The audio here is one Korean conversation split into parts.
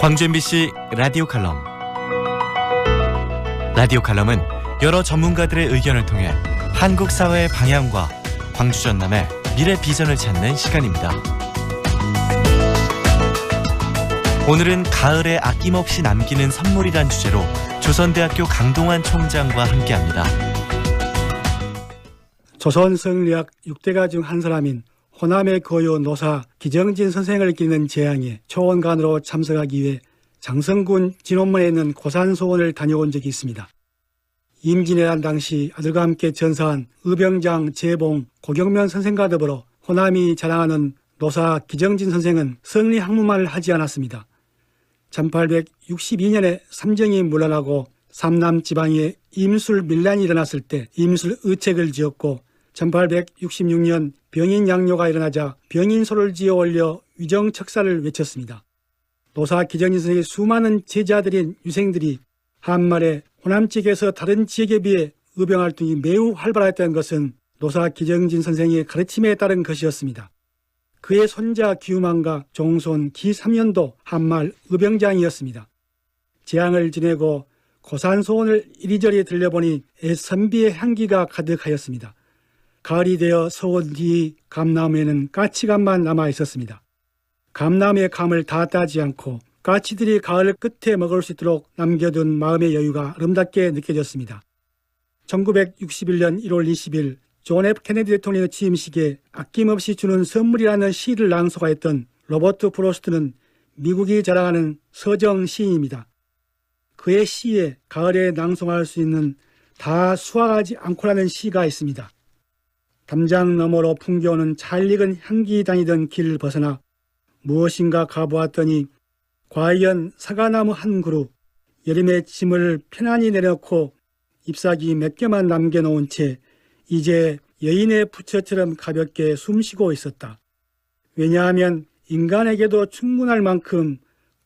광주 MBC 라디오 칼럼 라디오 칼럼은 여러 전문가들의 의견을 통해 한국 사회의 방향과 광주 전남의 미래 비전을 찾는 시간입니다. 오늘은 가을에 아낌없이 남기는 선물이란 주제로 조선대학교 강동환 총장과 함께합니다. 조선 성리학 6대가 중 한 사람인 호남의 거요 노사 기정진 선생을 기리는 재앙에 초원관으로 참석하기 위해 장성군 진원문에 있는 고산소원을 다녀온 적이 있습니다. 임진왜란 당시 아들과 함께 전사한 의병장 재봉 고경면 선생과 더불어 호남이 자랑하는 노사 기정진 선생은 성리 학문만을 하지 않았습니다. 1862년에 삼정이 물러나고 삼남 지방에 임술 밀란이 일어났을 때 임술 의책을 지었고 1866년 병인 양요가 일어나자 병인소를 지어 올려 위정 척사를 외쳤습니다. 노사 기정진 선생의 수많은 제자들인 유생들이 한말에 호남 지역에서 다른 지역에 비해 의병 활동이 매우 활발했다는 것은 노사 기정진 선생의 가르침에 따른 것이었습니다. 그의 손자 기우만과 종손 기3년도 한말 의병장이었습니다. 재앙을 지내고 고산소원을 이리저리 들려보니 애선비의 향기가 가득하였습니다. 가을이 되어 서원 뒤 감나무에는 까치감만 남아 있었습니다. 감나무의 감을 다 따지 않고 까치들이 가을 끝에 먹을 수 있도록 남겨둔 마음의 여유가 아름답게 느껴졌습니다. 1961년 1월 20일 존 F 케네디 대통령의 취임식에 아낌없이 주는 선물이라는 시를 낭송하였던 로버트 프로스트는 미국이 자랑하는 서정 시인입니다. 그의 시에 가을에 낭송할 수 있는 다 수확하지 않고라는 시가 있습니다. 담장 너머로 풍겨오는 잘 익은 향기 다니던 길을 벗어나 무엇인가 가보았더니 과연 사과나무 한 그루 여름의 짐을 편안히 내려놓고 잎사귀 몇 개만 남겨놓은 채 이제 여인의 부처처럼 가볍게 숨쉬고 있었다. 왜냐하면 인간에게도 충분할 만큼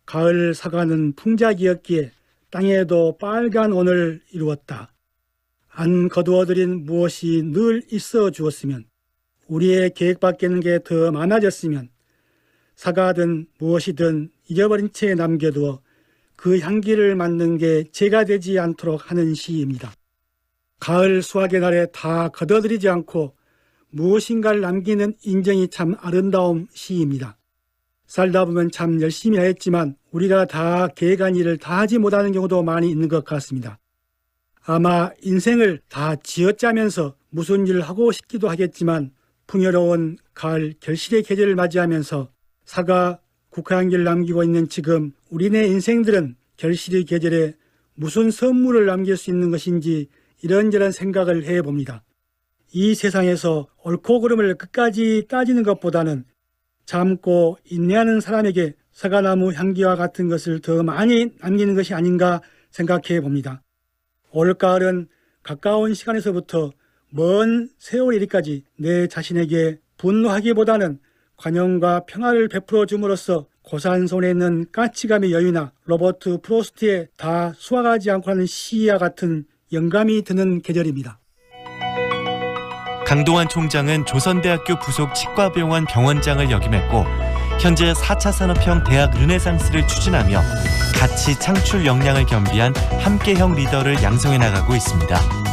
가을 사과는 풍작이었기에 땅에도 빨간 온을 이루었다. 안 거두어들인 무엇이 늘 있어 주었으면 우리의 계획 밖에는 게 더 많아졌으면 사과든 무엇이든 잊어버린 채 남겨두어 그 향기를 맡는 게 제가 되지 않도록 하는 시입니다. 가을 수확의 날에 다 걷어들이지 않고 무엇인가를 남기는 인정이 참 아름다운 시입니다. 살다 보면 참 열심히 하였지만 우리가 다 계획한 일을 다 하지 못하는 경우도 많이 있는 것 같습니다. 아마 인생을 다 지어짜면서 무슨 일을 하고 싶기도 하겠지만 풍요로운 가을 결실의 계절을 맞이하면서 사과 국화향기를 남기고 있는 지금 우리네 인생들은 결실의 계절에 무슨 선물을 남길 수 있는 것인지 이런저런 생각을 해봅니다. 이 세상에서 옳고 그름을 끝까지 따지는 것보다는 참고 인내하는 사람에게 사과나무 향기와 같은 것을 더 많이 남기는 것이 아닌가 생각해 봅니다. 올가을은 가까운 시간에서부터 먼 세월 이리까지 내 자신에게 분노하기보다는 관용과 평화를 베풀어 줌으로써 고산손에 있는 까치감의 여유나 로버트 프로스트의 다 수확하지 않고 하는 시와 같은 영감이 드는 계절입니다. 강동환 총장은 조선대학교 부속 치과병원 병원장을 역임했고 현재 4차 산업형 대학 르네상스를 추진하며 가치 창출 역량을 겸비한 함께형 리더를 양성해 나가고 있습니다.